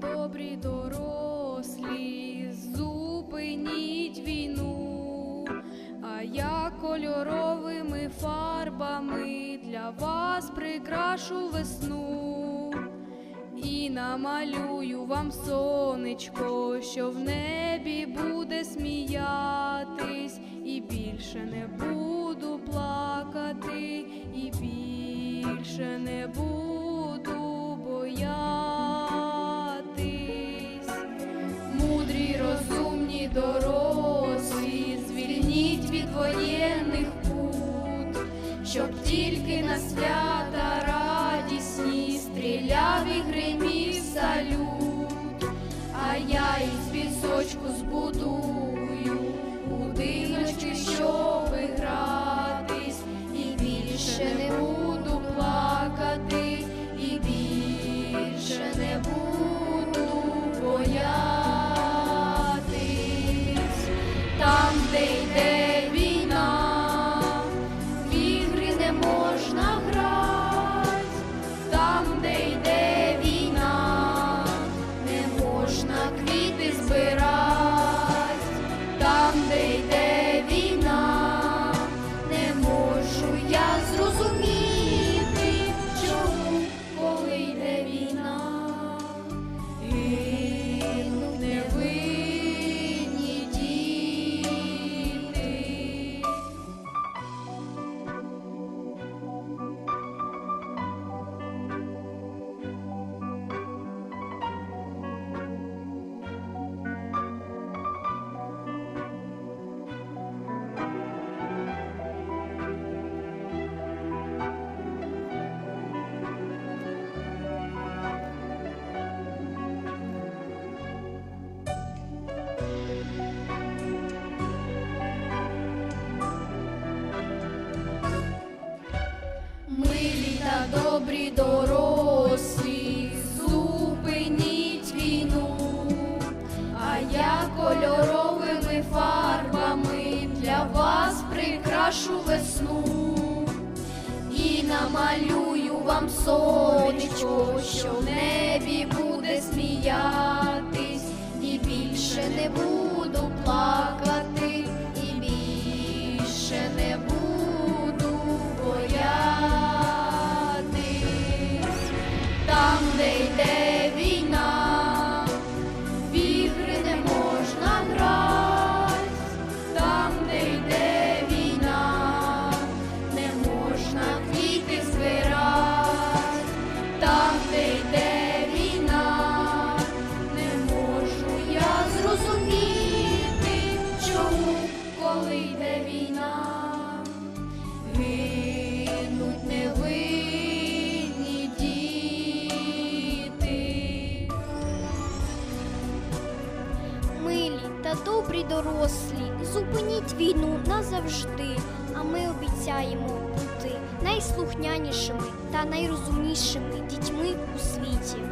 добрі дорослі, зупиніть війну, а я кольоровими фарбами для вас прикрашу весну. І намалюю вам сонечко, що в небі буде сміятись, і більше не буду плакати, і більше не буду дорослі, звільніть від воєнних пут, щоб тільки на свята радісні стріляв і гримів салют, а я із пісочку збудую добрі дорослі, зупиніть війну, а я кольоровими фарбами для вас прикрашу весну. І намалюю вам сонечко, що в tâm vì tên Милі та добрі дорослі, зупиніть війну назавжди, а ми обіцяємо бути найслухнянішими та найрозумнішими дітьми у світі.